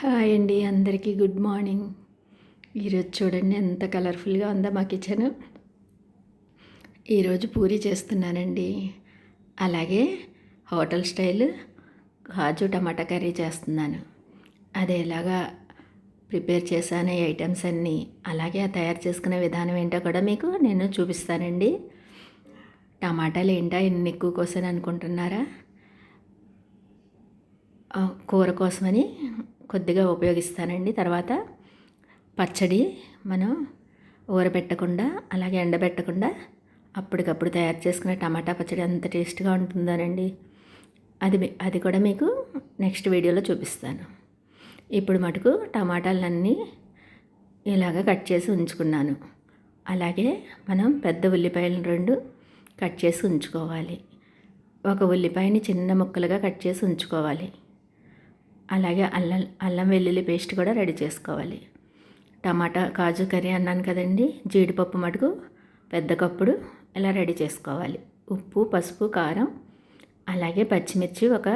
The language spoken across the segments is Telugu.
హాయ్ అండి అందరికీ గుడ్ మార్నింగ్. ఈరోజు చూడండి ఎంత కలర్ఫుల్గా ఉందో మా కిచెన్. ఈరోజు పూరి చేస్తున్నానండి. అలాగే hotel style kaju tomato curry చేస్తున్నాను. అది ఎలాగా ప్రిపేర్ చేశాను ఈ ఐటమ్స్ అన్నీ అలాగే తయారు చేసుకునే విధానం ఏంటో కూడా మీకు నేను చూపిస్తానండి. టమాటాలు ఏంటా ఎన్ని ఎక్కువ కోసం అనుకుంటున్నారా? కూర కోసమని కొద్దిగా ఉపయోగిస్తానండి. తర్వాత పచ్చడి మనం ఊరబెట్టకుండా అలాగే ఎండబెట్టకుండా అప్పటికప్పుడు తయారు చేసుకునే టమాటా పచ్చడి అంత టేస్ట్గా ఉంటుందోనండి. అది అది కూడా మీకు నెక్స్ట్ వీడియోలో చూపిస్తాను. ఇప్పుడు మటుకు టమాటాలన్నీ ఇలాగ కట్ చేసి ఉంచుకున్నాను. అలాగే మనం పెద్ద ఉల్లిపాయలను రెండు కట్ చేసి ఉంచుకోవాలి. ఒక ఉల్లిపాయని చిన్న ముక్కలుగా కట్ చేసి ఉంచుకోవాలి. అలాగే అల్లం అల్లం వెల్లుల్లి పేస్ట్ కూడా రెడీ చేసుకోవాలి. టమాటా కాజు కర్రీ అన్నాను కదండి జీడిపప్పు మటుకు పెద్ద కప్పుడు ఇలా రెడీ చేసుకోవాలి. ఉప్పు పసుపు కారం అలాగే పచ్చిమిర్చి ఒక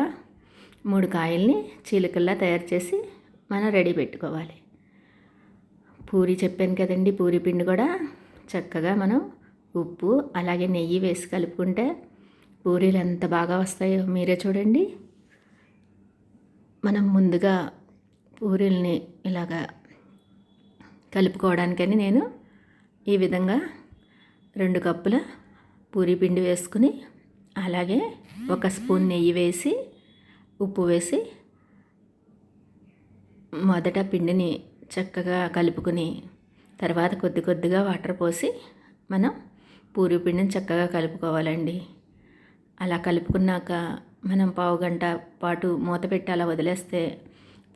మూడు కాయల్ని చీలికల్లా తయారు చేసి మనం రెడీ పెట్టుకోవాలి. పూరి చెప్పాను కదండి పూరి పిండి కూడా చక్కగా మనం ఉప్పు అలాగే నెయ్యి వేసి కలుపుకుంటే పూరీలు ఎంత బాగా వస్తాయో మీరే చూడండి. మనం ముందుగా పూరీల్ని ఇలాగా కలుపుకోవడానికని నేను ఈ విధంగా రెండు కప్పుల పూరీ పిండి వేసుకుని అలాగే ఒక స్పూన్ నెయ్యి వేసి ఉప్పు వేసి మొదట పిండిని చక్కగా కలుపుకుని తర్వాత కొద్ది కొద్దిగా వాటర్ పోసి మనం పూరి పిండిని చక్కగా కలుపుకోవాలండి. అలా కలుపుకున్నాక మనం పావు గంట పాటు మూత పెట్టి అలా వదిలేస్తే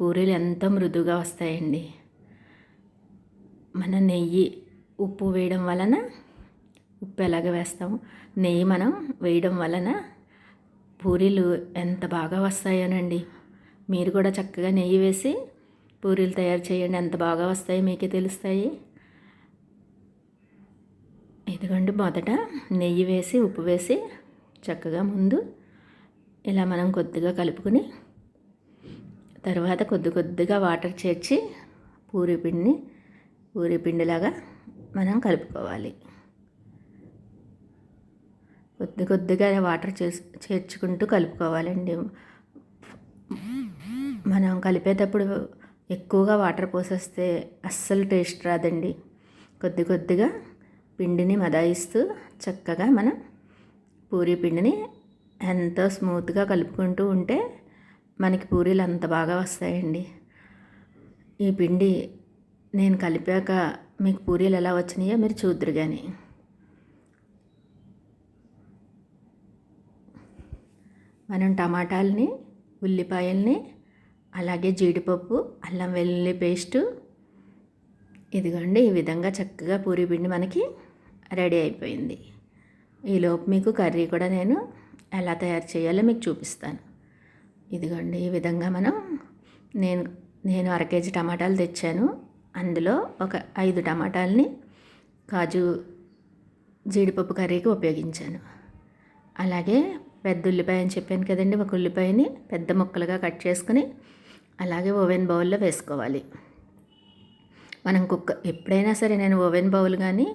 పూరీలు ఎంతో మృదుగా వస్తాయండి. మన నెయ్యి ఉప్పు వేయడం వలన ఉప్పు ఎలాగ వేస్తాము? నెయ్యి మనం వేయడం వలన పూరీలు ఎంత బాగా వస్తాయోనండి. మీరు కూడా చక్కగా నెయ్యి వేసి పూరీలు తయారు చేయండి. ఎంత బాగా వస్తాయో మీకే తెలుస్తాయి. ఇదిగోండి మొదట నెయ్యి వేసి ఉప్పు వేసి చక్కగా ముందు ఇలా మనం కొద్దిగా కలుపుకుని తర్వాత కొద్ది కొద్దిగా వాటర్ చేర్చి పూరి పిండిని పూరి పిండిలాగా మనం కలుపుకోవాలి. కొద్ది కొద్దిగా వాటర్ చేసి చేర్చుకుంటూ కలుపుకోవాలండి. మనం కలిపేటప్పుడు ఎక్కువగా వాటర్ పోసేస్తే అస్సలు టేస్ట్ రాదండి. కొద్ది కొద్దిగా పిండిని మదాయిస్తూ చక్కగా మనం పూరీ పిండిని ఎంతో స్మూత్గా కలుపుకుంటూ ఉంటే మనకి పూరీలు అంత బాగా వస్తాయండి. ఈ పిండి నేను కలిపాక మీకు పూరీలు ఎలా వచ్చినాయో మీరు చూద్దరు కానీ మనం టమాటాలని ఉల్లిపాయల్ని అలాగే జీడిపప్పు అల్లం వెల్లుల్లి పేస్టు ఇదిగోండి ఈ విధంగా చక్కగా పూరీ పిండి మనకి రెడీ అయిపోయింది. ఈలోపు మీకు కర్రీ కూడా నేను ఎలా తయారు చేయాలో మీకు చూపిస్తాను. ఇదిగోండి ఈ విధంగా మనం నేను నేను అర కేజీ టమాటాలు తెచ్చాను. అందులో ఒక ఐదు టమాటాలని కాజు జీడిపప్పు కర్రీకి ఉపయోగించాను. అలాగే పెద్ద ఉల్లిపాయ అని చెప్పాను కదండి ఒక ఉల్లిపాయని పెద్ద ముక్కలుగా కట్ చేసుకుని అలాగే ఓవెన్ బౌల్లో వేసుకోవాలి. మనం కుక్కర్ ఎప్పుడైనా సరే నేను ఓవెన్ బౌల్ కానీ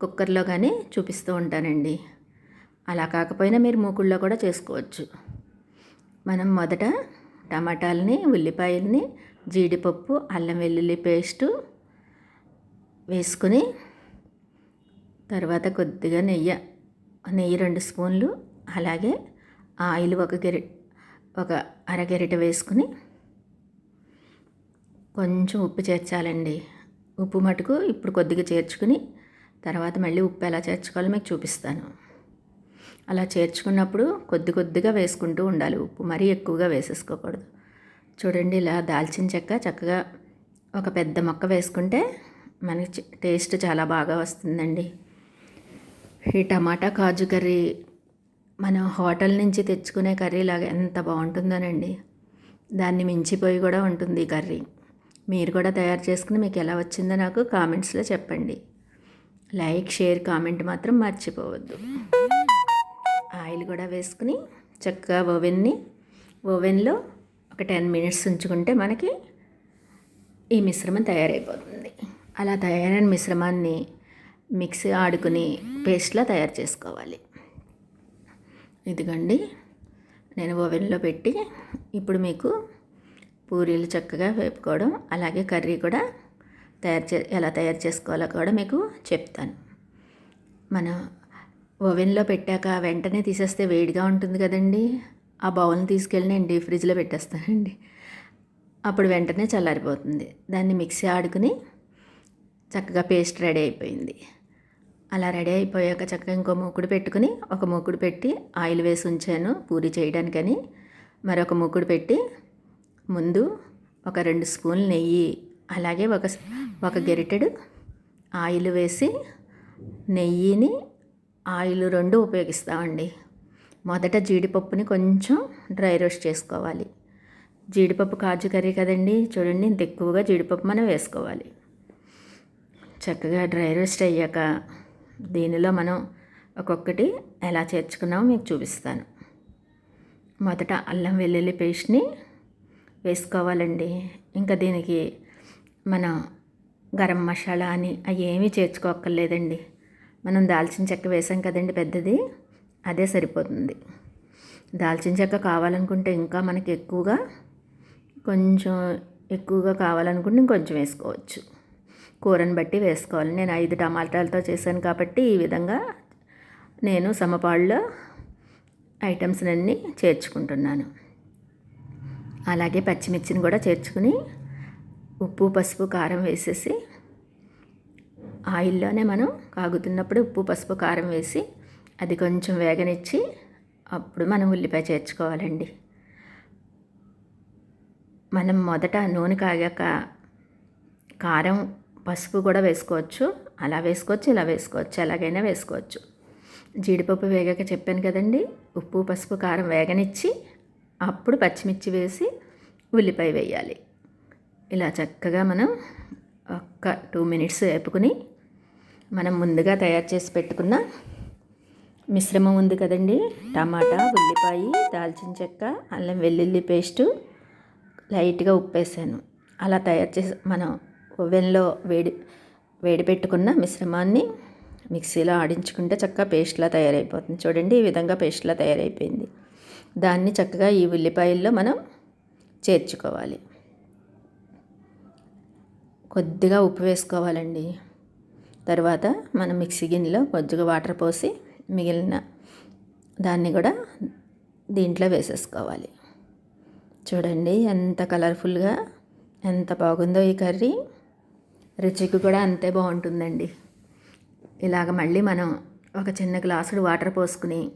కుక్కర్లో కానీ చూపిస్తూ ఉంటానండి. అలా కాకపోయినా మీరు మూకుళ్ళలో కూడా చేసుకోవచ్చు. మనం మొదట టమాటాలని ఉల్లిపాయలని జీడిపప్పు అల్లం వెల్లుల్లి పేస్టు వేసుకుని తర్వాత కొద్దిగా నెయ్యి నెయ్యి రెండు స్పూన్లు అలాగే ఆయిల్ ఒక గెరి ఒక అరగెరిట వేసుకుని కొంచెం ఉప్పు చేర్చాలండి. ఉప్పు మటుకు ఇప్పుడు కొద్దిగా చేర్చుకుని తర్వాత మళ్ళీ ఉప్పు ఎలా చేర్చుకోవాలో మీకు చూపిస్తాను. అలా చేర్చుకున్నప్పుడు కొద్ది కొద్దిగా వేసుకుంటూ ఉండాలి. ఉప్పు మరీ ఎక్కువగా వేసేసుకోకూడదు. చూడండి ఇలా దాల్చిన చెక్క చక్కగా ఒక పెద్ద మొక్క వేసుకుంటే మనకి టేస్ట్ చాలా బాగా వస్తుందండి. ఈ టమాటా కాజు కర్రీ మనం హోటల్ నుంచి తెచ్చుకునే కర్రీ లాగా ఎంత బాగుంటుందోనండి. దాన్ని మించిపోయి కూడా ఉంటుంది ఈ కర్రీ. మీరు కూడా తయారు చేసుకుని మీకు ఎలా వచ్చిందో నాకు కామెంట్స్లో చెప్పండి. లైక్ షేర్ కామెంట్ మాత్రం మర్చిపోవద్దు. ఆయిల్ కూడా వేసుకుని చక్కగా ఓవెన్ని ఓవెన్లో ఒక టెన్ మినిట్స్ ఉంచుకుంటే మనకి ఈ మిశ్రమం తయారైపోతుంది. అలా తయారైన మిశ్రమాన్ని మిక్సీ ఆడుకుని పేస్ట్లా తయారు చేసుకోవాలి. ఇదిగండి నేను ఓవెన్లో పెట్టి ఇప్పుడు మీకు పూరీలు చక్కగా వేపుకోవడం అలాగే కర్రీ కూడా తయారు చే ఎలా తయారు చేసుకోవాలో కూడా మీకు చెప్తాను. మన ఓవెన్లో పెట్టాక వెంటనే తీసేస్తే వేడిగా ఉంటుంది కదండి. ఆ బౌల్ని తీసుకెళ్ళి నేను డీప్ ఫ్రిడ్జ్లో పెట్టేస్తానండి. అప్పుడు వెంటనే చల్లారిపోతుంది. దాన్ని మిక్సీ ఆడుకుని చక్కగా పేస్ట్ రెడీ అయిపోయింది. అలా రెడీ అయిపోయాక చక్కగా ఇంకో మూకుడు పెట్టుకుని ఒక మూకుడు పెట్టి ఆయిల్ వేసి ఉంచాను పూరి చేయడానికని. మరొక మూకుడు పెట్టి ముందు ఒక రెండు స్పూన్లు నెయ్యి అలాగే ఒక ఒక గెరిటెడు ఆయిల్ వేసి నెయ్యిని ఆయిల్ రెండు ఉపయోగిస్తామండి. మొదట జీడిపప్పుని కొంచెం డ్రై రోస్ట్ చేసుకోవాలి. జీడిపప్పు కాజు కర్రీ కదండి చూడండి ఇంత ఎక్కువగా జీడిపప్పు మనం వేసుకోవాలి. చక్కగా డ్రై రోస్ట్ అయ్యాక దీనిలో మనం ఒక్కొక్కటి ఎలా చేర్చుకున్నామో మీకు చూపిస్తాను. మొదట అల్లం వెల్లుల్లి పేస్ట్ని వేసుకోవాలండి. ఇంకా దీనికి మనం గరం మసాలా అని అవి ఏమీ చేర్చుకోక్కర్లేదండి. మనం దాల్చిన చెక్క వేసాం కదండి పెద్దది అదే సరిపోతుంది. దాల్చిన చెక్క కావాలనుకుంటే ఇంకా మనకి ఎక్కువగా కొంచెం ఎక్కువగా కావాలనుకుంటే ఇంకొంచెం వేసుకోవచ్చు. కూరని బట్టి వేసుకోవాలి. నేను ఐదు టమాటాలతో చేశాను కాబట్టి ఈ విధంగా నేను సమపాళ్ళలో ఐటమ్స్ అన్నీ చేర్చుకుంటున్నాను. అలాగే పచ్చిమిర్చిని కూడా చేర్చుకుని ఉప్పు పసుపు కారం వేసేసి ఆయిల్లోనే మనం కాగుతున్నప్పుడు ఉప్పు పసుపు కారం వేసి అది కొంచెం వేగనిచ్చి అప్పుడు మనం ఉల్లిపాయ చేర్చుకోవాలండి. మనం మొదట నూనె కాగాక కారం పసుపు కూడా వేసుకోవచ్చు. అలా వేసుకోవచ్చు ఇలా వేసుకోవచ్చు ఎలాగైనా వేసుకోవచ్చు. జీడిపప్పు వేగాక చెప్పాను కదండి ఉప్పు పసుపు కారం వేగనిచ్చి అప్పుడు పచ్చిమిర్చి వేసి ఉల్లిపాయ వేయాలి. ఇలా చక్కగా మనం ఒక్క టూ మినిట్స్ వేపుకుని మనం ముందుగా తయారు చేసి పెట్టుకున్న మిశ్రమం ఉంది కదండి. టమాటా ఉల్లిపాయ దాల్చిన చెక్క అల్లం వెల్లుల్లి పేస్టు లైట్గా ఉప్పేసాను. అలా తయారు చేసి మనం ఓవెన్లో వేడి వేడి పెట్టుకున్న మిశ్రమాన్ని మిక్సీలో ఆడించుకుంటే చక్కగా పేస్ట్లా తయారైపోతుంది. చూడండి ఈ విధంగా పేస్ట్లా తయారైపోయింది. దాన్ని చక్కగా ఈ ఉల్లిపాయల్లో మనం చేర్చుకోవాలి. కొద్దిగా ఉప్పు వేసుకోవాలండి. తర్వాత మనం మిక్సీ గిన్నెలో కొద్దిగా వాటర్ పోసి మిగిలిన దాన్ని కూడా దీంట్లో వేసేసుకోవాలి. చూడండి ఎంత కలర్ఫుల్గా ఎంత బాగుందో ఈ కర్రీ. రుచికి కూడా అంతే బాగుంటుందండి. ఇలాగ మళ్ళీ మనం ఒక చిన్న గ్లాసుడు వాటర్ పోసుకుని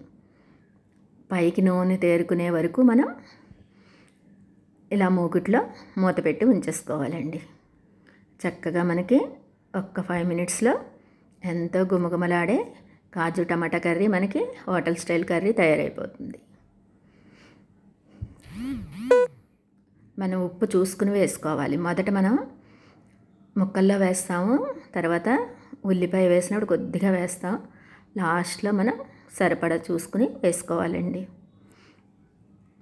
పైకి నూనె తేరుకునే వరకు మనం ఇలా మూకుట్లో మూత పెట్టి ఉంచేసుకోవాలండి. చక్కగా మనకి ఒక్క ఫైవ్ మినిట్స్లో ఎంతో గుమగుమలాడే కాజు టమాటా కర్రీ మనకి హోటల్ స్టైల్ కర్రీ తయారైపోతుంది. మనం ఉప్పు చూసుకుని వేసుకోవాలి. మొదట మనం ముక్కల్లో వేస్తాము తర్వాత ఉల్లిపాయ వేసినప్పుడు కొద్దిగా వేస్తాం. లాస్ట్లో మనం సరిపడా చూసుకుని వేసుకోవాలండి.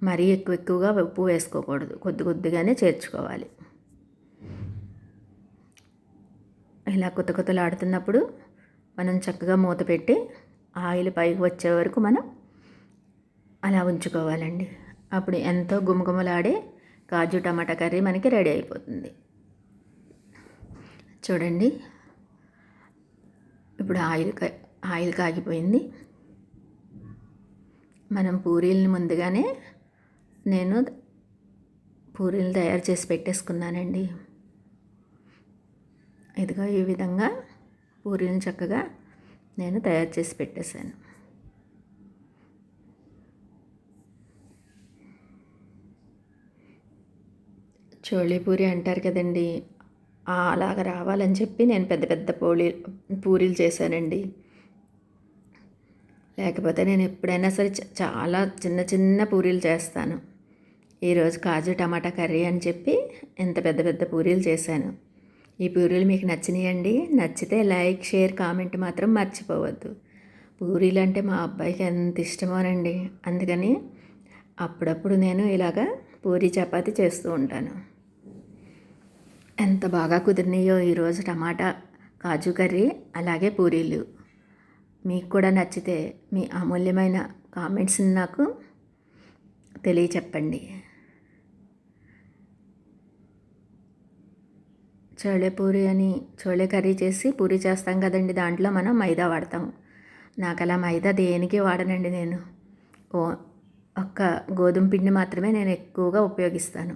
మరీ ఎక్కువ ఎక్కువగా ఉప్పు వేసుకోకూడదు. కొద్ది కొద్దిగానే చేర్చుకోవాలి. ఇలా కొత్త కొత్తలాడుతున్నప్పుడు మనం చక్కగా మూత పెట్టి ఆయిల్ పైకి వచ్చే వరకు మనం అలా ఉంచుకోవాలండి. అప్పుడు ఎంతో గుమగుమలాడే కాజు టమాటా కర్రీ మనకి రెడీ అయిపోతుంది. చూడండి. ఇప్పుడు ఆయిల్ ఆయిల్ కాగిపోయింది. మనం పూరీలను ముందుగానే నేను పూరీలు తయారు చేసి పెట్టేసుకున్నానండి. ఇదిగో ఈ విధంగా పూరీలను చక్కగా నేను తయారు చేసి పెట్టేశాను. చోళీ పూరి అంటారు కదండి అలాగ రావాలని చెప్పి నేను పెద్ద పెద్ద పోలీ పూరీలు చేశానండి. లేకపోతే నేను ఎప్పుడైనా సరే చాలా చిన్న చిన్న పూరీలు చేస్తాను. ఈరోజు కాజు టమాటా కర్రీ అని చెప్పి ఇంత పెద్ద పెద్ద పూరీలు చేశాను. ఈ పూరీలు మీకు నచ్చినాయండి. నచ్చితే లైక్ షేర్ కామెంట్ మాత్రం మర్చిపోవద్దు. పూరీలు అంటే మా అబ్బాయికి ఎంత ఇష్టమోనండి. అందుకని అప్పుడప్పుడు నేను ఇలాగా పూరీ చపాతి చేస్తూ ఉంటాను. ఎంత బాగా కుదిరినాయో ఈరోజు టమాటా కాజు కర్రీ అలాగే పూరీలు. మీకు కూడా నచ్చితే మీ అమూల్యమైన కామెంట్స్ని నాకు తెలియచెప్పండి. చోళే పూరి అని చోళే కర్రీ చేసి పూరి చేస్తాం కదండి దాంట్లో మనం మైదా వాడతాం. నాకు అలా మైదా దేనికి వాడనండి నేను. ఓ ఒక్క గోధుమ పిండి మాత్రమే నేను ఎక్కువగా ఉపయోగిస్తాను.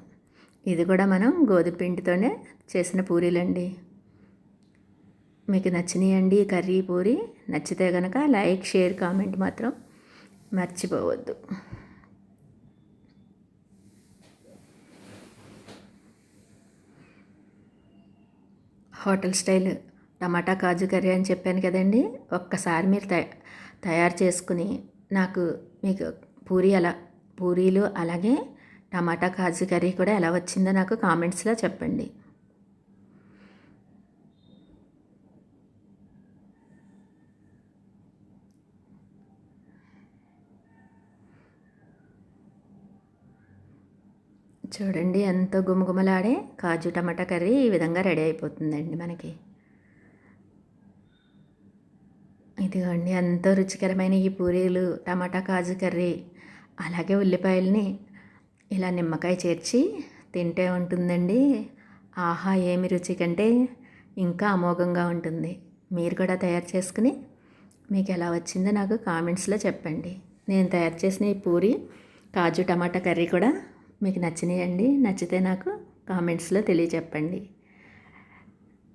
ఇది కూడా మనం గోధుమ పిండితోనే చేసిన పూరీలండి. మీకు నచ్చినాయండి కర్రీ పూరి నచ్చితే కనుక లైక్ షేర్ కామెంట్ మాత్రం మర్చిపోవద్దు. Hotel style. Tomato kaju curry అని చెప్పాను కదండి. ఒక్కసారి మీరు తయారు చేసుకుని నాకు మీకు పూరి అలా పూరీలు అలాగే టమాటా కాజు కర్రీ కూడా ఎలా వచ్చిందో నాకు కామెంట్స్లో చెప్పండి. చూడండి ఎంతో గుమగుమలాడే కాజు టమాటా కర్రీ ఈ విధంగా రెడీ అయిపోతుందండి మనకి. ఇదిగోండి ఎంతో రుచికరమైన ఈ పూరీలు టమాటా కాజు కర్రీ అలాగే ఉల్లిపాయలని ఇలా నిమ్మకాయ చేర్చి తింటే ఉంటుందండి. ఆహా ఏమి రుచి కంటే ఇంకా అమోఘంగా ఉంటుంది. మీరు కూడా తయారు చేసుకుని మీకు ఎలా వచ్చిందో నాకు కామెంట్స్లో చెప్పండి. నేను తయారు చేసిన ఈ పూరి కాజు టమాటా కర్రీ కూడా మీకు నచ్చినాయండి నచ్చితే నాకు కామెంట్స్లో తెలియచెప్పండి.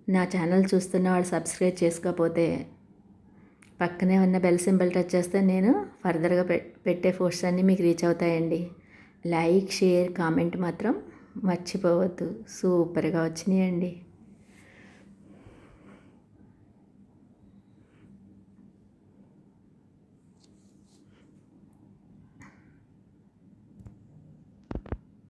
నా ఛానల్ చూస్తున్న వాళ్ళు సబ్స్క్రైబ్ చేసుకోకపోతే పక్కనే ఉన్న బెల్ సింబల్ టచ్ చేస్తే నేను ఫర్దర్గా పెట్టే పోస్ట్స్ అన్నీ మీకు రీచ్ అవుతాయండి. లైక్ షేర్ కామెంట్ మాత్రం మర్చిపోవద్దు. సూపర్గా వచ్చినాయండి.